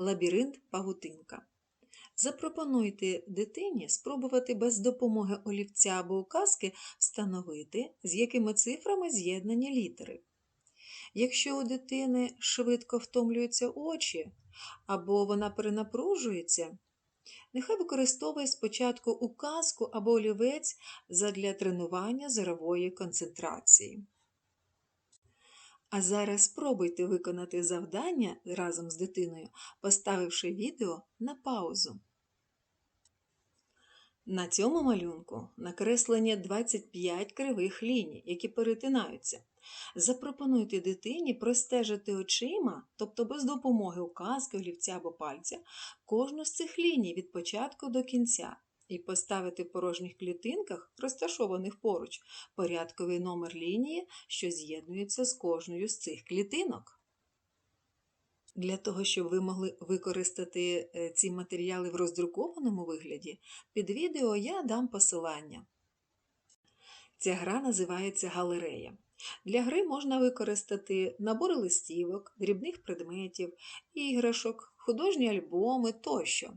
лабіринт павутинка. Запропонуйте дитині спробувати без допомоги олівця або указки встановити, з якими цифрами з'єднані літери. Якщо у дитини швидко втомлюються очі або вона перенапружується, нехай використовує спочатку указку або олівець задля тренування зорової концентрації. А зараз спробуйте виконати завдання разом з дитиною, поставивши відео на паузу. На цьому малюнку накреслені 25 кривих ліній, які перетинаються. Запропонуйте дитині простежити очима, тобто без допомоги указки, олівця або пальця, кожну з цих ліній від початку до кінця і поставити в порожніх клітинках, розташованих поруч, порядковий номер лінії, що з'єднується з кожною з цих клітинок. Для того, щоб ви могли використати е, ці матеріали в роздрукованому вигляді, під відео я дам посилання. Ця гра називається галерея. Для гри можна використати набори листівок, дрібних предметів, іграшок, художні альбоми тощо.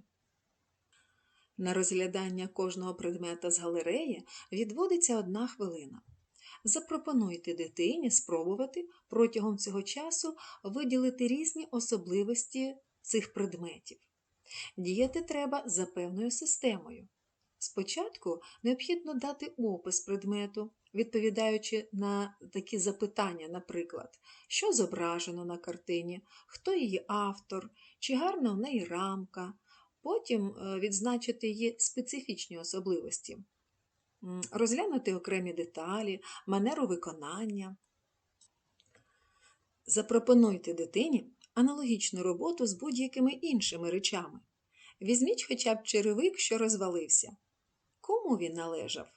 На розглядання кожного предмета з галереї відводиться одна хвилина. Запропонуйте дитині спробувати протягом цього часу виділити різні особливості цих предметів. Діяти треба за певною системою. Спочатку необхідно дати опис предмету, відповідаючи на такі запитання, наприклад, що зображено на картині, хто її автор, чи гарна в неї рамка, потім е, відзначити її специфічні особливості розглянути окремі деталі, манеру виконання. Запропонуйте дитині аналогічну роботу з будь-якими іншими речами. Візьміть хоча б черевик, що розвалився. Кому він належав?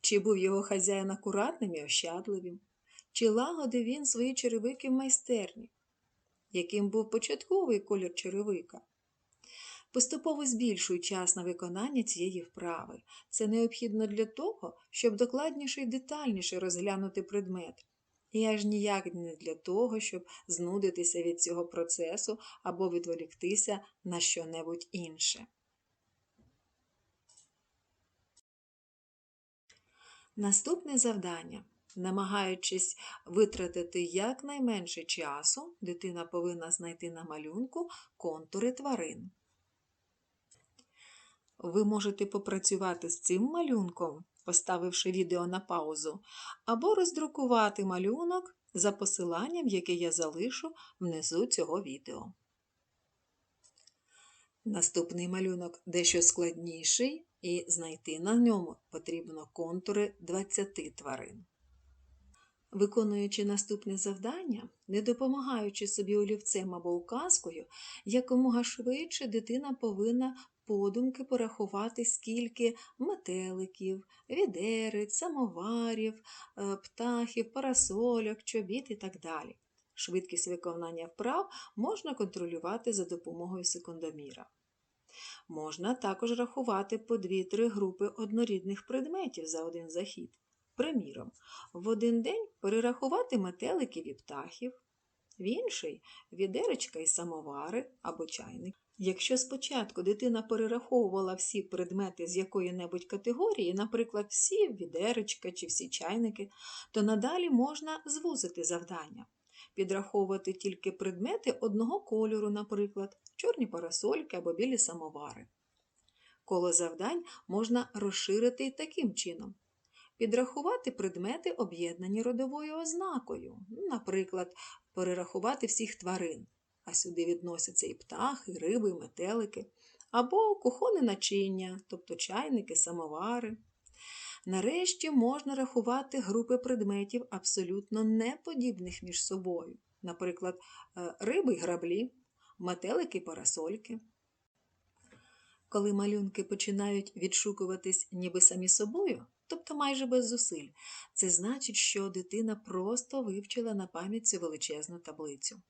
Чи був його хазяїн акуратним і ощадливим? Чи лагодив він свої черевики в майстерні? Яким був початковий колір черевика? Поступово збільшуй час на виконання цієї вправи. Це необхідно для того, щоб докладніше і детальніше розглянути предмет. І аж ніяк не для того, щоб знудитися від цього процесу або відволіктися на що-небудь інше. Наступне завдання. Намагаючись витратити якнайменше часу, дитина повинна знайти на малюнку контури тварин. Ви можете попрацювати з цим малюнком, поставивши відео на паузу, або роздрукувати малюнок за посиланням, яке я залишу внизу цього відео. Наступний малюнок дещо складніший, і знайти на ньому потрібно контури 20 тварин. Виконуючи наступне завдання, не допомагаючи собі олівцем або указкою, якомога швидше дитина повинна подумки порахувати, скільки метеликів, відерець, самоварів, е, птахів, парасольок, чобіт і так далі. Швидкість виконання вправ можна контролювати за допомогою секундоміра. Можна також рахувати по 2-3 групи однорідних предметів за один захід. Приміром, в один день перерахувати метеликів і птахів, в інший відеречка і самовари або чайник. Якщо спочатку дитина перераховувала всі предмети з якої-небудь категорії, наприклад, всі відеречка чи всі чайники, то надалі можна звузити завдання, підраховувати тільки предмети одного кольору, наприклад, чорні парасольки або білі самовари. Коло завдань можна розширити і таким чином. Підрахувати предмети, об'єднані родовою ознакою, наприклад, перерахувати всіх тварин а сюди відносяться і птахи, і риби, і метелики, або кухонне начиння, тобто чайники, самовари. Нарешті можна рахувати групи предметів абсолютно неподібних між собою, наприклад, е, риби й граблі, метелики й парасольки. Коли малюнки починають відшукуватись ніби самі собою, тобто майже без зусиль, це значить, що дитина просто вивчила на пам'ять цю величезну таблицю.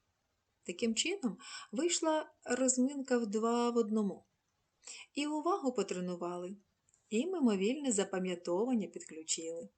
Таким чином, вийшла розминка в два в одному. І увагу потренували, і мимовільне запам'ятовування підключили.